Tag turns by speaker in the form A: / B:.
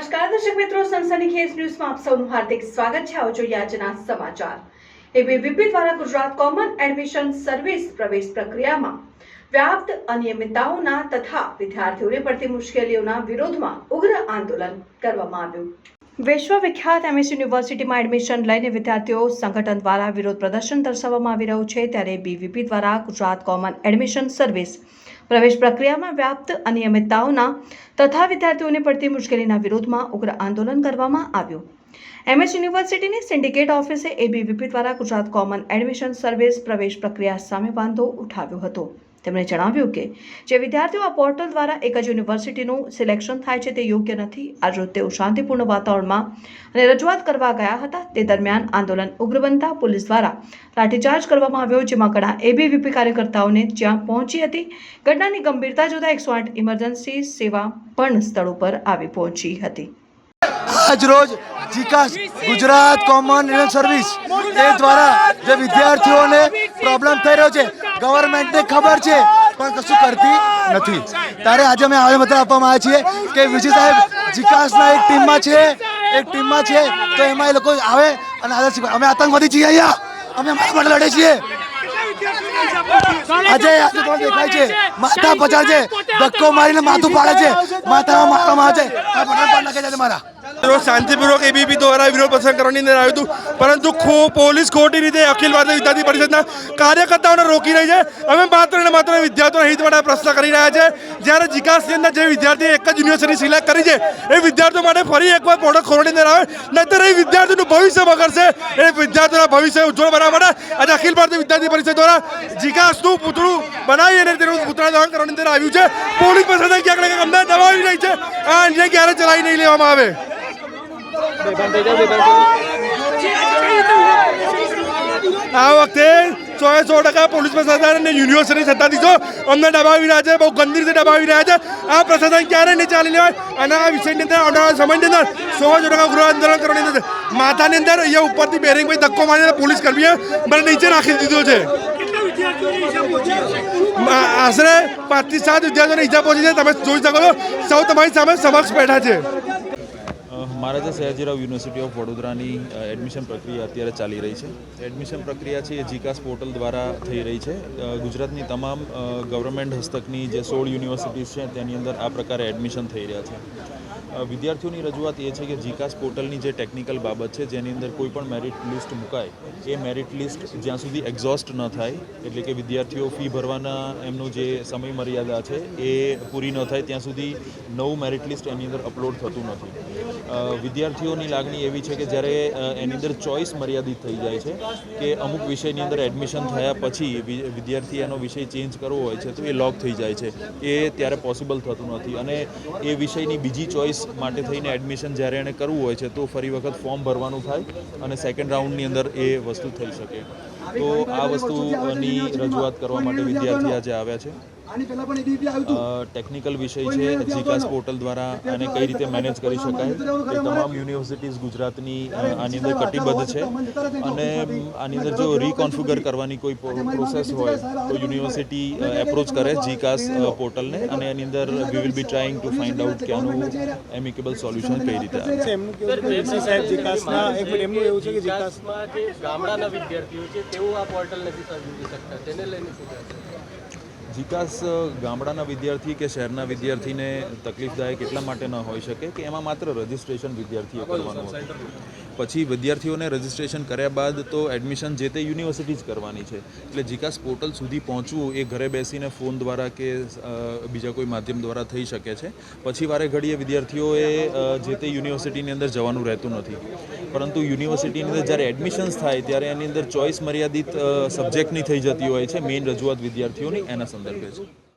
A: નમસ્કાર, દર્શક મિત્રો, સનસની ખેસ ન્યૂઝમાં આપ સૌનું હાર્દિક સ્વાગત છે. આવો આજના સમાચાર. એબીવીપી દ્વારા ગુજરાત કોમન એડમિશન સર્વિસ પ્રવેશ પ્રક્રિયામાં વ્યાપ્ત અનિયમિતતાઓના તથા વિદ્યાર્થીઓને પડતી મુશ્કેલીઓના વિરોધમાં ઉગ્ર આંદોલન કરવામાં આવ્યું. વિશ્વવિખ્યાત એમએસ યુનિવર્સિટીમાં એડમિશન લઈને વિદ્યાર્થીઓ સંગઠન દ્વારા વિરોધ પ્રદર્શન દર્શાવવામાં આવી રહ્યું છે. ત્યારે બીવીપી દ્વારા ગુજરાત કોમન એડમિશન સર્વિસ પ્રવેશ પ્રક્રિયામાં વ્યાપ્ત અનિયમિતતાઓના તથા વિદ્યાર્થીઓને પડતી મુશ્કેલીના વિરોધમાં ઉગ્ર આંદોલન કરવામાં આવ્યું. એમએસ યુનિવર્સિટીની સિન્ડિકેટ ઓફિસે એબીવીપી દ્વારા ગુજરાત કોમન એડમિશન સર્વિસ પ્રવેશ પ્રક્રિયા સામે વાંધો ઉઠાવ્યો હતો. તેમણે જણાવ્યું કે, જે વિદ્યાર્થીઓ આ પોર્ટલ દ્વારા એક જ યુનિવર્સિટીનું સિલેક્શન થાય છે તે યોગ્ય નથી. આજરોજ તેઓ શાંતિપૂર્ણ વાતાવરણમાં અને રજૂઆત કરવા ગયા હતા. તે દરમિયાન આંદોલન ઉગ્ર બનતા પોલીસ દ્વારા લાઠીચાર્જ કરવામાં આવ્યો, જેમાં ઘણા એબીવીપી કાર્યકર્તાઓને જ્યાં પહોંચી હતી, ઘટનાની ગંભીરતા જોતા એકસો આઠ ઇમરજન્સી સેવા પણ સ્થળ ઉપર આવી પહોંચી હતી.
B: આજ રોજ જીકાસ ગુજરાત કોમન સર્વિસ એ દ્વારા જે વિદ્યાર્થીઓને પ્રોબ્લેમ થઈ રહ્યો છે ગવર્મેન્ટને ખબર છે, પણ કશું કરતી નથી. ત્યારે આજે અમે આવેદનપત્ર આપવામાં આવ્યા છીએ કે વિજય સાહેબ વિકાસના એક ટીમમાં છે, એક ટીમમાં છે, તો એમાં એ લોકો આવે અને આદર્શ અમે આતંકવાદી છીએ અહીંયા. અમે અમારા માટે લડે છીએ. આજે આજે કોણ દેખાય છે, માથા પચાડ છે, ધક્કો મારીને માથું પાડે છે. માથામાં મારવામાં આવે છે આ બટન પાડ નાખે છે મારા.
C: રોજ શાંતિપૂર્વક એબીપી દ્વારા વિરોધ પ્રદર્શન કરવાની અંદર આવ્યું હતું. પરંતુ પોલીસ ખોટી રીતે અખિલ ભારતીય વિદ્યાર્થી પરિષદના કાર્યકર્તાઓને રોકી રહી છે. અમે માત્ર ને માત્ર વિદ્યાર્થીઓના હિત માટે પ્રશ્ન કરી રહ્યા છે. જ્યારે જીકાસની અંદર જે વિદ્યાર્થીએ એક જ યુનિવર્સિટી સિલેક્ટ કરી છે, એ વિદ્યાર્થીઓ માટે ફરી એકવાર પોર્ટલ ખોરણી અંદર આવે. નહીતર એ વિદ્યાર્થીનું ભવિષ્ય બગડશે. એ વિદ્યાર્થીઓના ભવિષ્ય ઉજ્જવળ બનાવવા માટે આજે અખિલ ભારતીય વિદ્યાર્થી પરિષદ દ્વારા જીકાસનું પૂતળું બનાવી અને તેનું પૂતળા દહન કરવાની અંદર આવ્યું છે. પોલીસ પ્રશાસન ક્યાંક ને ક્યાંક અમને દબાવી રહી છે. આ અન્ય ક્યારે ચલાવી નહીં લેવામાં આવે? આ વખતે સો એ સો ટકા પોલીસ પ્રશાસન અને યુનિવર્સિટી સત્તાધીશો અમને દબાવી રહ્યા છે, બહુ ગંદી રીતે દબાવી રહ્યા છે. આ પ્રશાસન ક્યારે નહીં ચાલી લેવાય? અને આ વિષયની અંદર આવનારા સમયની અંદર સો સો ટકા ગૃહ આંદોલન કરવાની અંદર માથાની અંદર અહીંયા ઉપરથી બેરિંગ ભાઈ ધક્કો મારીને પોલીસ કર્મીએ મને નીચે નાખી દીધો છે. આશરે પાંચથી સાત વિદ્યાર્થીઓને ઈજા પહોંચી છે. તમે જોઈ શકો છો, સૌ તમારી સામે સમક્ષ બેઠા છે.
D: મહારાજા સયાજીરાવ યુનિવર્સિટી ઓફ વડોદરાની એડમિશન પ્રક્રિયા અત્યારે ચાલી રહી છે. એડમિશન પ્રક્રિયા છે એ જીકાસ પોર્ટલ દ્વારા થઈ રહી છે. ગુજરાતની તમામ ગવર્મેન્ટ હસ્તકની જે સોળ યુનિવર્સિટીઝ છે, તેની અંદર આ પ્રકારે એડમિશન થઈ રહ્યા છે. વિદ્યાર્થીઓની રજૂઆત એ છે કે જીકાસ પોર્ટલની જે ટેકનિકલ બાબત છે, જેની અંદર કોઈ પણ મેરિટ લિસ્ટ મુકાય, એ મેરિટ લિસ્ટ જ્યાં સુધી એક્ઝોસ્ટ ન થાય, એટલે કે વિદ્યાર્થીઓ ફી ભરવાના એમનું જે સમય મર્યાદા છે, એ પૂરી ન થાય, ત્યાં સુધી નવું મેરિટ લિસ્ટ એની અંદર અપલોડ થતું નથી. વિદ્યાર્થીઓની લાગણી એવી છે કે જ્યારે એની અંદર ચોઇસ મર્યાદિત થઈ જાય છે, કે અમુક વિષયની અંદર એડમિશન થયા પછી વિદ્યાર્થી એનો વિષય ચેન્જ કરવો હોય છે, તો એ લોક થઈ જાય છે. એ ત્યારે પોસિબલ થતું નથી. અને એ વિષયની બીજી માટે થઈને એડમિશન જ્યારે એણે કરવું હોય છે, તો ફરી વખત ફોર્મ ભરવાનું થાય અને સેકન્ડ રાઉન્ડની અંદર એ વસ્તુ થઈ શકે. તો આ વસ્તુની રજૂઆત કરવા માટે વિદ્યાર્થી આજે આવ્યા છે. ટેકનિકલ વિષય છે જીકાસ પોર્ટલ દ્વારા આને કઈ રીતે મેનેજ કરી શકાય એ તમામ યુનિવર્સિટીઝ ગુજરાતની આની અંદર કટિબદ્ધ છે. અને આની અંદર જો રીકોન્ફિગર કરવાની કોઈ પ્રોસેસ હોય તો યુનિવર્સિટી એપ્રોચ કરે જીકાસ પોર્ટલને અને એની અંદર we will be trying to find out કે આનું એમિકેબલ સોલ્યુશન કઈ રીતે આવે.
E: એમનું એવું કે
F: ગામડાના વિદ્યાર્થીઓ છે તેઓ આ પોર્ટલ નથી સમજી શકતા. તેને લઈને શું વિકાસ
D: જીકાસ ગામડાના વિદ્યાર્થી કે શહેરના વિદ્યાર્થીને તકલીફદાયક એટલા માટે ન હોઈ શકે કે એમાં માત્ર રજિસ્ટ્રેશન વિદ્યાર્થીએ કરવાનું હોય. પછી વિદ્યાર્થીઓને રજિસ્ટ્રેશન કર્યા બાદ તો એડમિશન જે તે યુનિવર્સિટી જ કરવાની છે. એટલે જીકાસ પોર્ટલ સુધી પહોંચવું એ ઘરે બેસીને ફોન દ્વારા કે બીજા કોઈ માધ્યમ દ્વારા થઈ શકે છે. પછી વારે ઘડીએ વિદ્યાર્થીઓએ જે તે યુનિવર્સિટીની અંદર જવાનું રહેતું નથી. પરંતુ યુનિવર્સિટીની અંદર જ્યારે એડમિશન્સ થાય ત્યારે એની અંદર ચોઈસ મર્યાદિત સબ્જેક્ટની થઈ જતી હોય છે. મેઇન રજૂઆત વિદ્યાર્થીઓની એના સંદર્ભે છે.